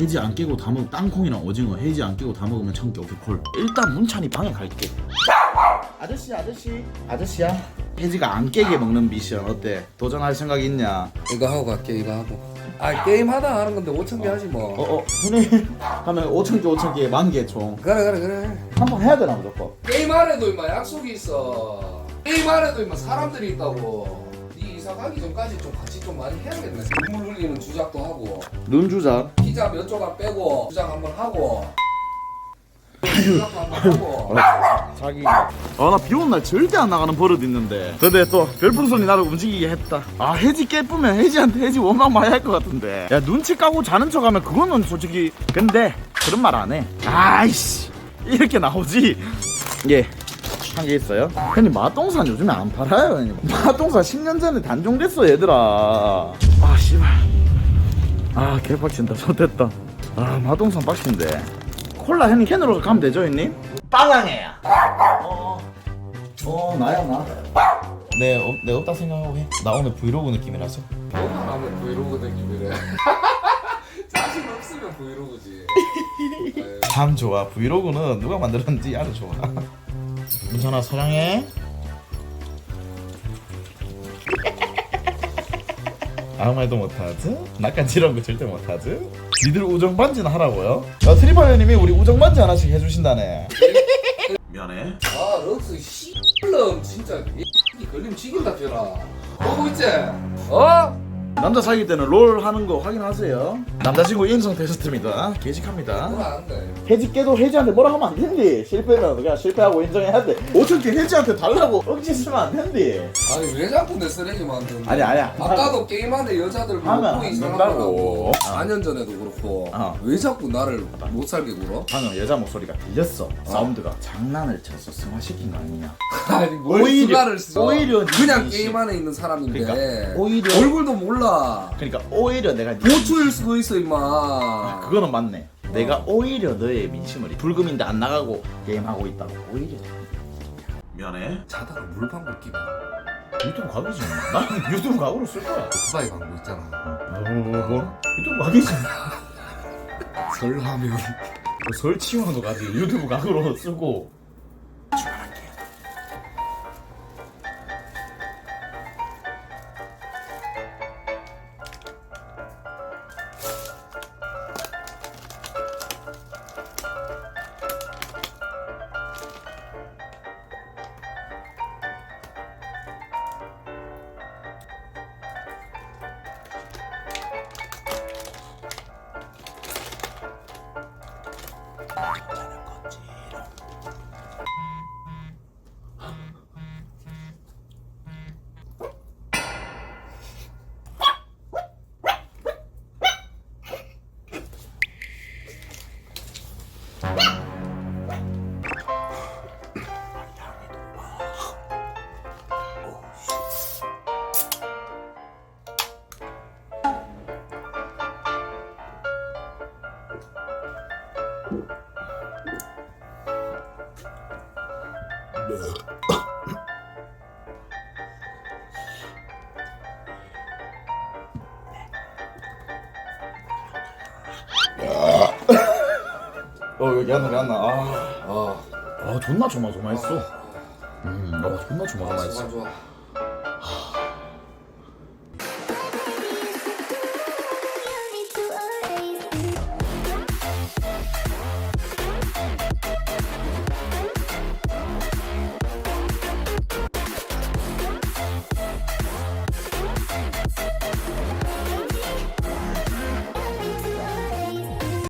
해지 안 깨고 다 먹 땅콩이랑 오징어 해지 안 깨고 다 먹으면 참깨 오케이 콜. 일단 문찬이 방에 갈게. 아저씨 아저씨. 아저씨야. 해지가 안 깨게 먹는 미션 어때? 도전할 생각 있냐? 이거 하고 갈게 이거 하고. 아 게임 하다 하는 건데 5천 개 하지 뭐. 어어 형님. 하면 5천 개 5천 개 만 개 총. 그래 그래 그래. 한 번 해야 되나 무조건? 게임 안에도 임마 약속이 있어. 게임 안에도 임마 사람들이 있다고 네 이사 가기 전까지 좀 같이 좀 많이 해야겠네. 눈물 흘리는 주작도 하고. 눈 주작? 피자 몇 조각 빼고 주작 한번 하고. 주작도 한번 하고. 자기. 아 나 비 오는 날 절대 안 나가는 버릇 있는데. 근데 또 별풍선이 나를 움직이게 했다. 아 해지 깨쁘면 해지한테 해지 원망 많이 할 것 같은데. 야 눈치 까고 자는 척하면 그거는 솔직히. 근데 그런 말 안 해. 아이씨. 이렇게 나오지? 예. 한 게 있어요. 형님 마동산 요즘에 안 팔아요, 형님. 마동산 10년 전에 단종됐어, 얘들아. 아, 씨발. 아, 개빡친다. 좋됐다. 아, 마동산 빡친데. 콜라 형님 캔으로 가면 되죠, 형님? 빵랑해야. 어, 어, 나야 나. 네, 어, 네 없다 생각하고 해. 나 오늘 브이로그 느낌이라서. 너만 하면 브이로그 느낌이래 자신 없으면 브이로그지 참 좋아. 브이로그는 누가 만들었는지 아주 좋아. 문찬아 사랑해. 아무 말도 못하지? 낯간지러운 거 절대 못하지? 니들 우정 반지는 하라고요? 야 트리파이어님이 우리 우정 반지 하나씩 해주신다네. 미안해. 아 럭스 씨발놈 진짜 이 걸리면 죽인다 쟤라 보고 있지? 어? 남자 사귈 때는 롤 하는 거 확인하세요. 남자친구 인성 테스트입니다. 개식합니다. 그건 안돼 해지 깨도 해지한테 뭐라 하면 안 된디. 실패면 그냥 실패하고 인정해야 돼. 5천 개 해지한테 달라고 억지 쓰면 안 된디. 아니 왜 자꾸 내 쓰레기 만 드는 아니, 아니야. 아까도 게임하는 여자들 하면 보고 안 된다고. 4년 전에도 그렇고 어. 왜 자꾸 나를 못 살게 굴어? 방금 여자 목소리가 들렸어. 사운드가 장난을 쳐서 승화시킨 거 아니냐. 아니 뭘 오히려- 수다를 써 오히려 그냥 니- 게임 안에 있는 사람인데 그러니까 오히려- 얼굴도 몰라 그러니까 오히려 내가 보초일 수도 있어 임마 아, 그거는 맞네. 내가 오히려 너의 민심을 불금인데 안 나가고 게임하고 있다고 오히려 미안해. 자다가 물방울 끼고 유튜브 각이지. 나는 유튜브 각으로 쓸 거야. 오토바이 광고 있잖아 뭐, 뭐? 유튜브 각이지. 설하면 설 치우는 거 가지. 유튜브 각으로 쓰고. 어 여기 하나 하나. 아, 아 아 존나 조마조마했어. 음, 아 존나 아, 조마조마했어. 좋아